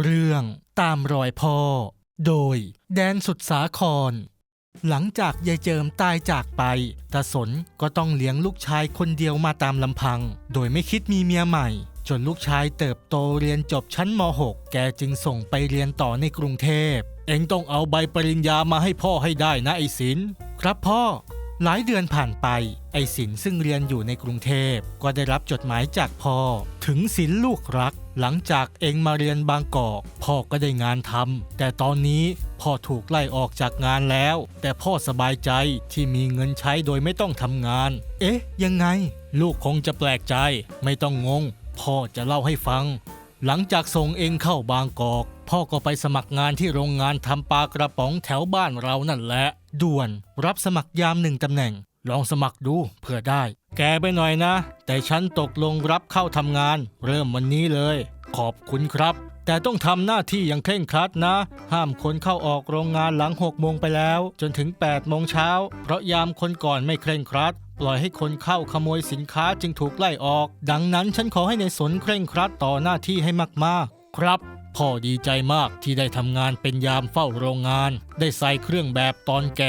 เรื่องตามรอยพ่อ โดยแดนสุดสาคร หลังจากยายเจิมตายจากไปตาสนก็ต้องเลี้ยงลูกชายคนเดียวมาตามลำพัง โดยไม่คิดมีเมียใหม่ จนลูกชายเติบโตเรียนจบชั้นม .6 แกจึงส่งไปเรียนต่อในกรุงเทพ เอ็งต้องเอาใบปริญญามาให้พ่อให้ได้นะไอ้สิน ครับพ่อ หลายเดือนผ่านไป ไอ้สินซึ่งเรียนอยู่ในกรุงเทพ ก็ได้รับจดหมายจากพ่อ ถึงสินลูกรัก หลังจากเองมาเรียนบางกอก พ่อก็ได้งานทำแต่ตอนนี้พ่อถูกไล่ออกจากงานแล้ว แต่พ่อสบายใจที่มีเงินใช้โดยไม่ต้องทำงาน เอ๊ะ ยังไง ลูกคงจะแปลกใจ ไม่ต้องงง พ่อจะเล่าให้ฟัง หลังจากส่งเองเข้าบางกอก พ่อก็ไปสมัครงานที่โรงงานทำปลากระป๋องแถวบ้านเรานั่นแหละ ด่วนรับสมัครยามหนึ่งตำแหน่ง ลองสมัครดูเผื่อได้ แกไปหน่อยนะ แต่ฉันตกลงรับเข้าทำงาน เริ่มวันนี้เลย ขอบคุณครับ แต่ต้องทำหน้าที่อย่างเคร่งครัดนะ ห้ามคนเข้าออกโรงงานหลัง6โมงไปแล้ว จนถึง8โมงเช้า เพราะยามคนก่อนไม่เคร่งครัดปล่อยให้คนเข้าขโมยสินค้าจึงถูกไล่ออก ดังนั้นฉันขอให้ในสนเคร่งครัดต่อหน้าที่ให้มากๆ ครับ พ่อดีใจมากที่ได้ทำงานเป็นยามเฝ้าโรงงาน ได้ใส่เครื่องแบบตอนแก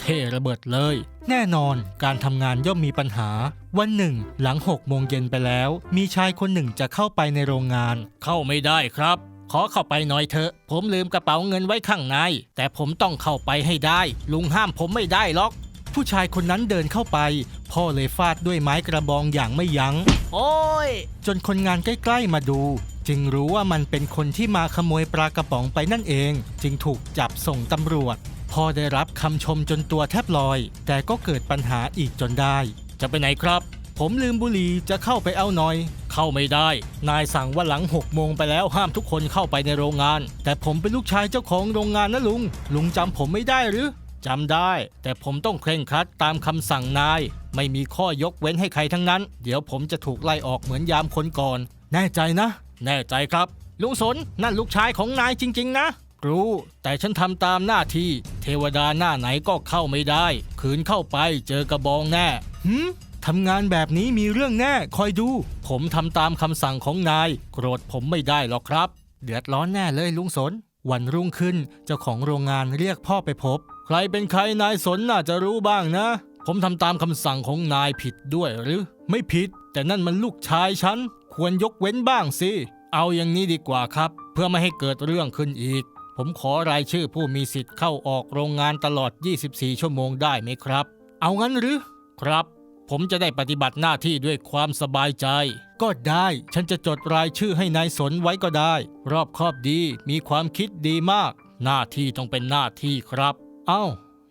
เท่ระเบิดเลย แน่นอนการทำงานย่อมมีปัญหา วันหนึ่ง หลัง6โมงเย็นไปแล้ว มีชายคนหนึ่งจะเข้าไปในโรงงาน เข้าไม่ได้ครับ ขอเข้าไปหน่อยเถอะ ผมลืมกระเป๋าเงินไว้ข้างใน แต่ผมต้องเข้าไปให้ได้ ลุงห้ามผมไม่ได้หรอก ผู้ชายคนนั้นเดินเข้าไป พ่อเลยฟาดด้วยไม้กระบองอย่างไม่ยัง้ง โอ้ย จนคนงานใกล้ ๆ มาดู จึงรู้ว่ามันเป็นคนที่มาขโมยปลากระป๋องไปนั่นเอง จึงถูกจับส่งตำรวจ พอได้รับคำชมจนตัวแทบลอย แต่ก็เกิดปัญหาอีกจนได้ จะไปไหนครับ ผมลืมบุหรี่จะเข้าไปเอาหน่อย เข้าไม่ได้ นายสั่งว่าหลัง6โมงไปแล้วห้ามทุกคนเข้าไปในโรงงาน แต่ผมเป็นลูกชายเจ้าของโรงงานนะลุง ลุงจำผมไม่ได้หรือจำได้ แต่ผมต้องเคร่งครัดตามคำสั่งนาย ไม่มีข้อยกเว้นให้ใครทั้งนั้น เดี๋ยวผมจะถูกไล่ออกเหมือนยามคนก่อน แน่ใจนะ แน่ใจครับ ลุงสนนั่นลูกชายของนายจริง ๆ นะ รู้แต่ฉันทำตามหน้าที่ เทวดาหน้าไหนก็เข้าไม่ได้ ขืนเข้าไปเจอกระบองแน่หืมทำงานแบบนี้มีเรื่องแน่ คอยดู ผมทำตามคำสั่งของนาย โกรธผมไม่ได้หรอกครับ เดือดร้อนแน่เลยลุงสน วันรุ่งขึ้นเจ้าของโรงงานเรียกพ่อไปพบ ใครเป็นใครนายสนน่าจะรู้บ้างนะ ผมทำตามคำสั่งของนายผิดด้วยหรือ ไม่ผิด แต่นั่นมันลูกชายฉัน ควรยกเว้นบ้างสิ เอาอย่างนี้ดีกว่าครับ เพื่อไม่ให้เกิดเรื่องขึ้นอีก ผมขอรายชื่อผู้มีสิทธิ์เข้าออกโรงงานตลอด 24 ชั่วโมงได้ไหมครับ เอางั้นหรือ ครับ ผมจะได้ปฏิบัติหน้าที่ด้วยความสบายใจ ก็ได้ ฉันจะจดรายชื่อให้นายสนไว้ก็ได้ รอบคอบดี มีความคิดดีมาก หน้าที่ต้องเป็นหน้าที่ครับ เอ้า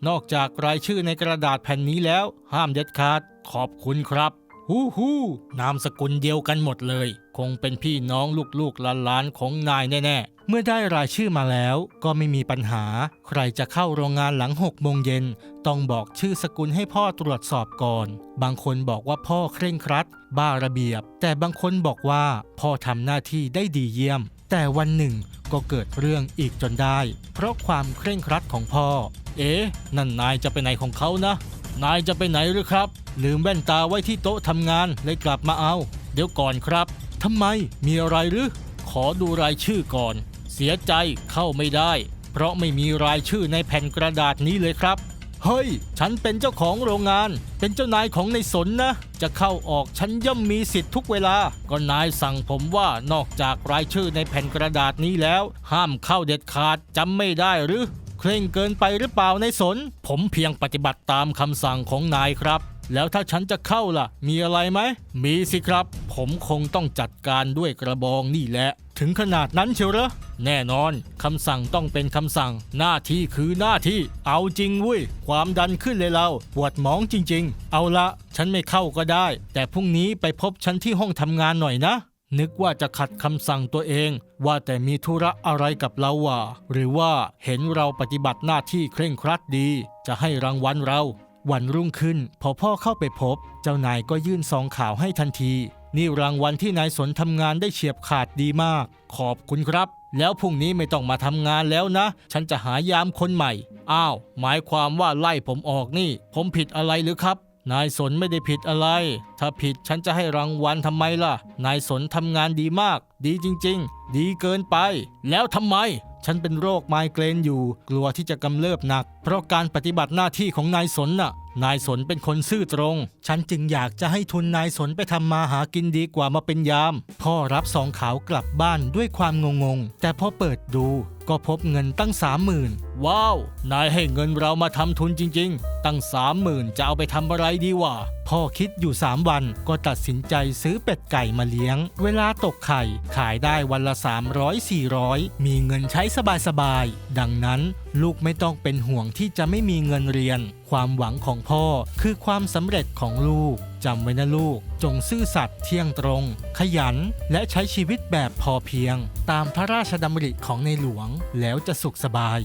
นอกจากรายชื่อในกระดาษแผ่นนี้แล้ว ห้ามเด็ดขาด ขอบคุณครับ ฮู้ฮู้นามสกุลเดียวกันหมดเลย คงเป็นพี่น้องลูกๆหลานๆของนายแน่ๆ เมื่อได้รายชื่อมาแล้วก็ไม่มีปัญหา ใครจะเข้าโรงงานหลัง6โมงเย็น ต้องบอกชื่อสกุลให้พ่อตรวจสอบก่อน บางคนบอกว่าพ่อเคร่งครัด บ้าระเบียบ แต่บางคนบอกว่าพ่อทำหน้าที่ได้ดีเยี่ยม แต่วันหนึ่งก็เกิดเรื่องอีกจนได้ เพราะความเคร่งครัดของพ่อ เอ๊ะ นั่นนายจะไปไหนของเขานะ นายจะไปไหนหรือครับ ลืมแว่นตาไว้ที่โต๊ะทำงานเลยกลับมาเอา เดี๋ยวก่อนครับทำไมมีอะไรหรือ ขอดูรายชื่อก่อน เสียใจเข้าไม่ได้ เพราะไม่มีรายชื่อในแผ่นกระดาษนี้เลยครับ เฮ้ย ฉันเป็นเจ้าของโรงงาน เป็นเจ้านายของในสนนะ จะเข้าออกฉันย่อมมีสิทธิ์ทุกเวลา ก็นายสั่งผมว่านอกจากรายชื่อในแผ่นกระดาษนี้แล้ว ห้ามเข้าเด็ดขาดจำไม่ได้หรือ เคร่งเกินไปหรือเปล่าในสน ผมเพียงปฏิบัติตามคำสั่งของนายครับ แล้วถ้าฉันจะเข้าล่ะ มีอะไรไหม มีสิครับ ผมคงต้องจัดการด้วยกระบองนี่แหละ ถึงขนาดนั้นเชียวเหรอ แน่นอน คำสั่งต้องเป็นคำสั่ง หน้าที่คือหน้าที่ เอาจริงเว้ย ความดันขึ้นเลยเรา ปวดหมองจริง ๆ เอาละ ฉันไม่เข้าก็ได้ แต่พรุ่งนี้ไปพบฉันที่ห้องทำงานหน่อยนะ นึกว่าจะขัดคำสั่งตัวเอง ว่าแต่มีธุระอะไรกับเราวะหรือว่าเห็นเราปฏิบัติหน้าที่เคร่งครัดดี จะให้รางวัลเรา วันรุ่งขึ้น พอพ่อเข้าไปพบ เจ้านายก็ยื่นซองข่าวให้ทันที นี่รางวัลที่นายสนทำงานได้เฉียบขาดดีมาก ขอบคุณครับ แล้วพรุ่งนี้ไม่ต้องมาทำงานแล้วนะ ฉันจะหายามคนใหม่ อ้าว หมายความว่าไล่ผมออกนี่ ผมผิดอะไรหรือครับนายสนไม่ได้ผิดอะไร ถ้าผิดฉันจะให้รางวัลทำไมล่ะ นายสนทำงานดีมาก ดีจริง ๆ ดีเกินไป แล้วทำไม ฉันเป็นโรคไมเกรนอยู่ กลัวที่จะกำเริบหนัก เพราะการปฏิบัติหน้าที่ของนายสนน่ะ นายสนเป็นคนซื่อตรง ฉันจึงอยากจะให้ทุนนายสนไปทำมาหากินดีกว่ามาเป็นยาม พ่อรับสองขาวกลับบ้านด้วยความงงๆแต่พอเปิดดูก็พบเงินตั้งสามหมื่น ว้าว นายให้เงินเรามาทำทุนจริง ๆ ตั้งสามหมื่นจะเอาไปทำอะไรดีวะพ่อคิดอยู่ 3 วันก็ตัดสินใจซื้อเป็ดไก่มาเลี้ยง เวลาตกไข่ขายได้วันละ 300-400 มีเงินใช้สบายๆ ดังนั้นลูกไม่ต้องเป็นห่วงที่จะไม่มีเงินเรียน ความหวังของพ่อคือความสำเร็จของลูกจำไว้นะลูก จงซื่อสัตย์เที่ยงตรง ขยัน และใช้ชีวิตแบบพอเพียง ตามพระราชดำริของในหลวงแล้วจะสุขสบาย